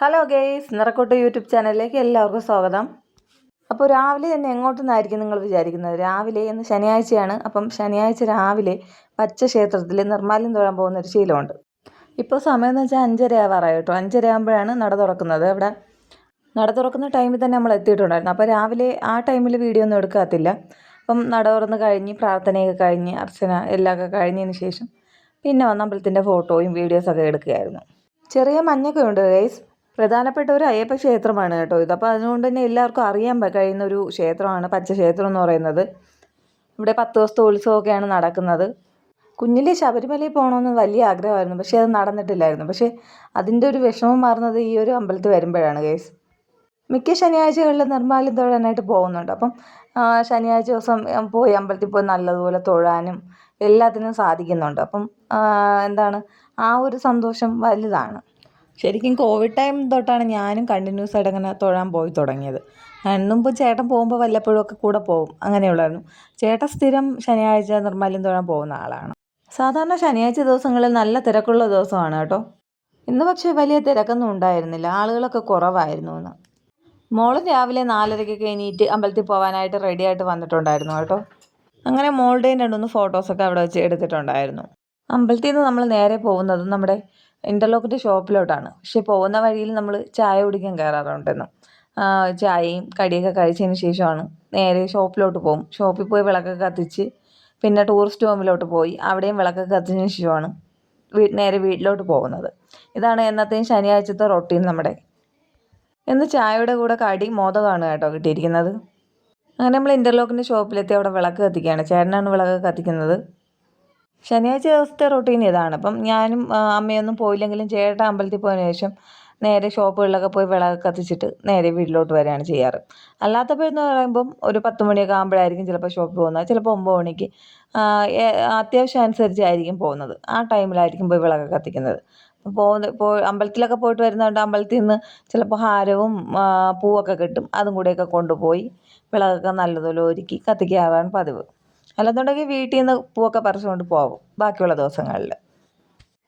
Hello guys നിറക്കോട്ട് YouTube ചാനലിലേക്ക് എല്ലാവർക്കും സ്വാഗതം. അപ്പോൾ രാവിലെ തന്നെ എങ്ങോട്ടെന്നായിരിക്കും നിങ്ങൾ വിചാരിക്കുന്നത്? രാവിലെ ഇന്ന് ശനിയാഴ്ചയാണ്. അപ്പം ശനിയാഴ്ച രാവിലെ പച്ച ക്ഷേത്രത്തിൽ നിർമ്മാല്യം തൊഴാൻ പോകുന്ന ഒരു ശീലമുണ്ട്. ഇപ്പോൾ സമയം എന്ന് വെച്ചാൽ അഞ്ചര ആവാറായി കേട്ടോ. അഞ്ചര ആകുമ്പോഴാണ് നട തുറക്കുന്നത്. അവിടെ നട തുറക്കുന്ന ടൈമിൽ തന്നെ നമ്മൾ എത്തിയിട്ടുണ്ടായിരുന്നു. അപ്പോൾ രാവിലെ ആ ടൈമിൽ വീഡിയോ ഒന്നും എടുക്കാത്തില്ല. അപ്പം നട തുറന്ന് കഴിഞ്ഞ് പ്രാർത്ഥനയൊക്കെ കഴിഞ്ഞ് അർച്ചന എല്ലാമൊക്കെ കഴിഞ്ഞതിന് ശേഷം പിന്നെ വന്ന് അമ്പലത്തിന്റെ ഫോട്ടോയും വീഡിയോസൊക്കെ എടുക്കുകയായിരുന്നു. ചെറിയ മഞ്ഞൊക്കെ ഉണ്ട് ഗൈസ് പ്രധാനപ്പെട്ട ഒരു അയ്യപ്പ ക്ഷേത്രമാണ് കേട്ടോ ഇത്. അപ്പോൾ അതുകൊണ്ട് തന്നെ എല്ലാവർക്കും അറിയാൻ കഴിയുന്ന ഒരു ക്ഷേത്രമാണ് പച്ച ക്ഷേത്രം എന്ന് പറയുന്നത്. ഇവിടെ പത്ത് ദിവസത്തെ ഉത്സവമൊക്കെയാണ് നടക്കുന്നത്. കുഞ്ഞിലെ ശബരിമലയിൽ പോകണമെന്ന് വലിയ ആഗ്രഹമായിരുന്നു. പക്ഷേ അത് നടന്നിട്ടില്ലായിരുന്നു. പക്ഷേ അതിന്റെ ഒരു വിഷമം മാറുന്നത് ഈ ഒരു അമ്പലത്തിൽ വരുമ്പോഴാണ് കേസ് മിക്ക ശനിയാഴ്ചകളിൽ നിർമ്മാല്യം തൊഴാനായിട്ട് പോകുന്നുണ്ട്. അപ്പം ശനിയാഴ്ച ദിവസം പോയി അമ്പലത്തിൽ പോയി നല്ലതുപോലെ തൊഴാനും എല്ലാത്തിനും സാധിക്കുന്നുണ്ട്. അപ്പം എന്താണ് ആ ഒരു സന്തോഷം വലുതാണ്. ശരിക്കും കോവിഡ് ടൈം തൊട്ടാണ് ഞാനും കണ്ടിന്യൂസ് ആയിട്ട് അങ്ങനെ തൊഴാൻ പോയി തുടങ്ങിയത്. എന്നുമ്പോൾ ചേട്ടൻ പോകുമ്പോൾ വല്ലപ്പോഴും ഒക്കെ കൂടെ പോകും അങ്ങനെയുള്ളായിരുന്നു. ചേട്ടൻ സ്ഥിരം ശനിയാഴ്ച നിർമ്മാല്യം തൊഴാൻ പോകുന്ന ആളാണ്. സാധാരണ ശനിയാഴ്ച ദിവസങ്ങളിൽ നല്ല തിരക്കുള്ള ദിവസമാണ് കേട്ടോ. ഇന്ന് പക്ഷേ വലിയ തിരക്കൊന്നും ഉണ്ടായിരുന്നില്ല. ആളുകളൊക്കെ കുറവായിരുന്നു എന്ന് മോൾ രാവിലെ നാലരയ്ക്കൊക്കെ എണീറ്റ് അമ്പലത്തിൽ പോകാനായിട്ട് റെഡി ആയിട്ട് വന്നിട്ടുണ്ടായിരുന്നു കേട്ടോ. അങ്ങനെ മോളുടെയും രണ്ടുമൂന്ന് ഫോട്ടോസൊക്കെ അവിടെ വെച്ച് എടുത്തിട്ടുണ്ടായിരുന്നു. അമ്പലത്തിൽ നിന്ന് നമ്മൾ നേരെ പോകുന്നത് നമ്മുടെ ഇന്റർലോക്കിന്റെ ഷോപ്പിലോട്ടാണ് പക്ഷേ പോകുന്ന വഴിയിൽ നമ്മൾ ചായ കുടിക്കാൻ കയറാറുണ്ടെന്നും. ചായയും കടിയൊക്കെ കഴിച്ചതിന് ശേഷമാണ് നേരെ ഷോപ്പിലോട്ട് പോകും. ഷോപ്പിൽ പോയി വിളക്കൊക്കെ കത്തിച്ച് പിന്നെ ടൂറിസ്റ്റ് ഹോമിലോട്ട് പോയി. അവിടെയും വിളക്കൊക്കെ കത്തിച്ചതിന് ശേഷമാണ് വീ നേരെ വീട്ടിലോട്ട് പോകുന്നത്. ഇതാണ് എന്നത്തെയും ശനിയാഴ്ചത്തെ റൊട്ടീൻ നമ്മുടെ. ഇന്ന് ചായയുടെ കൂടെ കടി മോദകമാണ് കേട്ടോ കിട്ടിയിരിക്കുന്നത്. അങ്ങനെ നമ്മൾ ഇന്റർലോക്കിന്റെ ഷോപ്പിലെത്തി അവിടെ വിളക്ക് കത്തിക്കുകയാണ്. ചേട്ടനാണ് വിളക്ക് കത്തിക്കുന്നത്. ശനിയാഴ്ച ദിവസത്തെ റൊട്ടീൻ ഇതാണ്. അപ്പം ഞാനും അമ്മയൊന്നും പോയില്ലെങ്കിലും ചേട്ടൻ അമ്പലത്തിൽ പോയതിനു ശേഷം നേരെ ഷോപ്പുകളിലൊക്കെ പോയി വിളക്ക് കത്തിച്ചിട്ട് നേരെ വീട്ടിലോട്ട് വരികയാണ് ചെയ്യാറ്. അല്ലാത്തപ്പോൾ എന്ന് പറയുമ്പം ഒരു പത്ത് മണിയൊക്കെ ആകുമ്പോഴായിരിക്കും ചിലപ്പോൾ ഷോപ്പിൽ പോകുന്നത്. ചിലപ്പോൾ ഒമ്പത് മണിക്ക് അത്യാവശ്യം അനുസരിച്ചായിരിക്കും പോകുന്നത്. ആ ടൈമിലായിരിക്കും പോയി വിളക്ക് കത്തിക്കുന്നത്. പോകുന്ന പോ അമ്പലത്തിലൊക്കെ പോയിട്ട് വരുന്നതുകൊണ്ട് അമ്പലത്തിൽ നിന്ന് ചിലപ്പോൾ ഹാരവും പൂവൊക്കെ കിട്ടും. അതും കൂടെയൊക്കെ കൊണ്ടുപോയി വിളക്കൊക്കെ നല്ലതുപോലെ ഒരുക്കി കത്തിക്കാറാണ് പതിവ്. അല്ലെന്നുണ്ടെങ്കിൽ വീട്ടിൽ നിന്ന് പൂവൊക്കെ പറിച്ചുകൊണ്ട് പോകും ബാക്കിയുള്ള ദിവസങ്ങളിൽ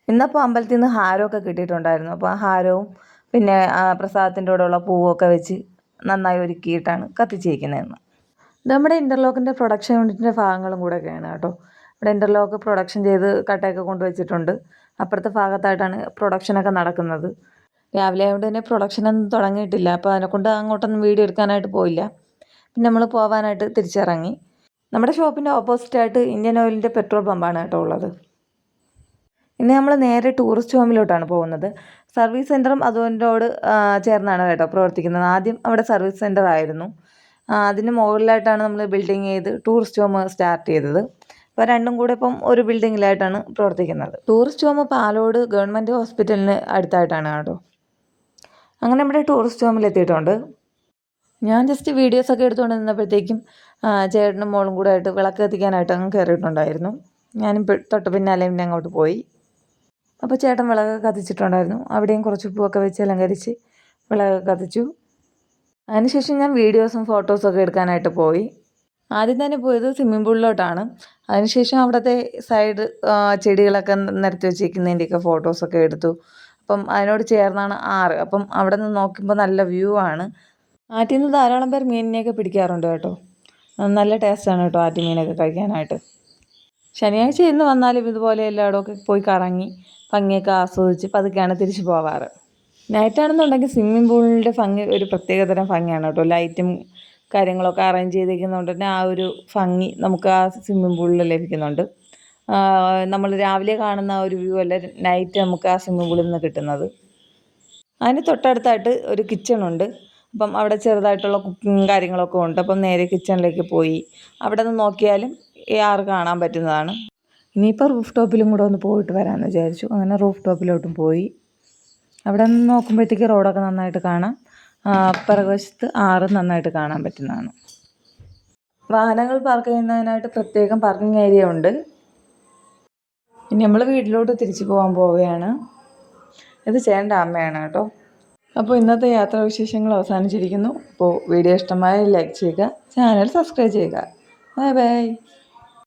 ഇന്നപ്പോൾ അമ്പലത്തിൽ നിന്ന് ഹാരമൊക്കെ കിട്ടിയിട്ടുണ്ടായിരുന്നു. അപ്പോൾ ആ ഹാരവും പിന്നെ പ്രസാദത്തിന്റെ കൂടെയുള്ള പൂവൊക്കെ വെച്ച് നന്നായി ഒരുക്കിയിട്ടാണ് കത്തിച്ചിരിക്കുന്നതെന്ന്. നമ്മുടെ ഇന്റർലോക്കിന്റെ പ്രൊഡക്ഷൻ യൂണിറ്റിന്റെ ഭാഗങ്ങളും കൂടെയൊക്കെയാണ് കേട്ടോ. ഇവിടെ ഇന്റർലോക്ക് പ്രൊഡക്ഷൻ ചെയ്ത് കട്ടയൊക്കെ കൊണ്ടുവച്ചിട്ടുണ്ട്. അപ്പുറത്തെ ഭാഗത്തായിട്ടാണ് പ്രൊഡക്ഷനൊക്കെ നടക്കുന്നത്. രാവിലെ ആയതുകൊണ്ട് തന്നെ പ്രൊഡക്ഷനൊന്നും തുടങ്ങിയിട്ടില്ല. അപ്പോൾ അതിനെക്കൊണ്ട് അങ്ങോട്ടൊന്നും വീഡിയോ എടുക്കാനായിട്ട് പോയില്ല. പിന്നെ നമ്മൾ പോകാനായിട്ട് തിരിച്ചിറങ്ങി. നമ്മുടെ ഷോപ്പിന്റെ ഓപ്പോസിറ്റായിട്ട് ഇന്ത്യൻ ഓയിലിന്റെ പെട്രോൾ പമ്പാണ് കേട്ടോ ഉള്ളത്. ഇനി നമ്മൾ നേരെ ടൂറിസ്റ്റ് ഹോമിലോട്ടാണ് പോകുന്നത്. സർവീസ് സെന്ററും അതുകൊണ്ടോട് ചേർന്നാണ് കേട്ടോ പ്രവർത്തിക്കുന്നത്. ആദ്യം അവിടെ സർവീസ് സെന്റർ ആയിരുന്നു. അതിന് മുകളിലായിട്ടാണ് നമ്മൾ ബിൽഡിങ് ചെയ്ത് ടൂറിസ്റ്റ് ഹോം സ്റ്റാർട്ട് ചെയ്തത്. അപ്പോൾ രണ്ടും കൂടെ ഇപ്പം ഒരു ബിൽഡിങ്ങിലായിട്ടാണ് പ്രവർത്തിക്കുന്നത്. ടൂറിസ്റ്റ് ഹോം പാലോട് ഗവൺമെന്റ് ഹോസ്പിറ്റലിന് അടുത്തായിട്ടാണ് കേട്ടോ. അങ്ങനെ നമ്മുടെ ടൂറിസ്റ്റ് ഹോമിൽ എത്തിയിട്ടുണ്ട് ഞാൻ ജസ്റ്റ് വീഡിയോസൊക്കെ എടുത്തുകൊണ്ട് നിന്നപ്പോഴത്തേക്കും ചേട്ടനും മോളും കൂടെ ആയിട്ട് വിളക്ക് കത്തിക്കാനായിട്ട് അങ്ങ് കയറിയിട്ടുണ്ടായിരുന്നു ഞാനും തൊട്ട് പിന്നാലെ പിന്നെ അങ്ങോട്ട് പോയി. അപ്പോൾ ചേട്ടൻ വിളക്ക് കത്തിച്ചിട്ടുണ്ടായിരുന്നു. അവിടെയും കുറച്ച് പൂവൊക്കെ വെച്ച് അലങ്കരിച്ച് വിളക്ക് കത്തിച്ചു. അതിനുശേഷം ഞാൻ വീഡിയോസും ഫോട്ടോസൊക്കെ എടുക്കാനായിട്ട് പോയി. ആദ്യം തന്നെ പോയത് സ്വിമ്മിംഗ് പൂളിലോട്ടാണ് അതിനുശേഷം അവിടുത്തെ സൈഡ് ചെടികളൊക്കെ നിരത്തി വെച്ചിരിക്കുന്നതിന്റെയൊക്കെ ഫോട്ടോസൊക്കെ എടുത്തു. അപ്പം അതിനോട് ചേർന്നാണ് ആറ്. അപ്പം അവിടെ നിന്ന് നോക്കുമ്പോൾ നല്ല വ്യൂ ആണ്. ആറ്റിൽ നിന്ന് ധാരാളം പേർ മീനിനെയൊക്കെ പിടിക്കാറുണ്ട് കേട്ടോ. നല്ല ടേസ്റ്റാണ് കേട്ടോ ആറ്റി മീനൊക്കെ കഴിക്കാനായിട്ട്. ശനിയാഴ്ച ഇന്ന് വന്നാലും ഇതുപോലെ എല്ലായിടമൊക്കെ പോയി കറങ്ങി ഭംഗിയൊക്കെ ആസ്വദിച്ച് പതുക്കെയാണ് തിരിച്ചു പോവാറ്. നൈറ്റാണെന്നുണ്ടെങ്കിൽ സ്വിമ്മിംഗ് പൂളിന്റെ ഭംഗി ഒരു പ്രത്യേകതരം ഭംഗിയാണ് കേട്ടോ. ലൈറ്റും കാര്യങ്ങളൊക്കെ അറേഞ്ച് ചെയ്തിരിക്കുന്നതുകൊണ്ട് തന്നെ ആ ഒരു ഭംഗി നമുക്ക് ആ സ്വിമ്മിംഗ് പൂളിൽ ലഭിക്കുന്നുണ്ട്. നമ്മൾ രാവിലെ കാണുന്ന ഒരു വ്യൂ അല്ല നൈറ്റ് നമുക്ക് ആ സ്വിമ്മിംഗ് പൂളിൽ നിന്ന് കിട്ടുന്നത്. അതിന് തൊട്ടടുത്തായിട്ട് ഒരു കിച്ചൺ ഉണ്ട് അപ്പം അവിടെ ചെറുതായിട്ടുള്ള കുക്കിങ് കാര്യങ്ങളൊക്കെ ഉണ്ട്. അപ്പം നേരെ കിച്ചണിലേക്ക് പോയി. അവിടെ നിന്ന് നോക്കിയാലും ഈ ആറ് കാണാൻ പറ്റുന്നതാണ്. ഇനിയിപ്പോൾ റൂഫ് ടോപ്പിലും കൂടെ ഒന്ന് പോയിട്ട് വരാമെന്ന് വിചാരിച്ചു. അങ്ങനെ റൂഫ് ടോപ്പിലോട്ടും പോയി. അവിടെ നിന്ന് നോക്കുമ്പോഴത്തേക്ക് റോഡൊക്കെ നന്നായിട്ട് കാണാം. പിറകുവശത്ത് ആറ് നന്നായിട്ട് കാണാൻ പറ്റുന്നതാണ്. വാഹനങ്ങൾ പാർക്ക് ചെയ്യുന്നതിനായിട്ട് പ്രത്യേകം പാർക്കിംഗ് ഏരിയ ഉണ്ട്. ഇനി നമ്മൾ വീട്ടിലോട്ട് തിരിച്ചു പോകാൻ പോവുകയാണ്. ഇത് ചേട്ടന്റെ അമ്മയാണ് കേട്ടോ. അപ്പോൾ ഇന്നത്തെ യാത്രാവിശേഷങ്ങൾ അവസാനിച്ചിരിക്കുന്നു. അപ്പോൾ വീഡിയോ ഇഷ്ടമായ ലൈക്ക് ചെയ്യുക ചാനൽ സബ്സ്ക്രൈബ് ചെയ്യുക. Bye bye.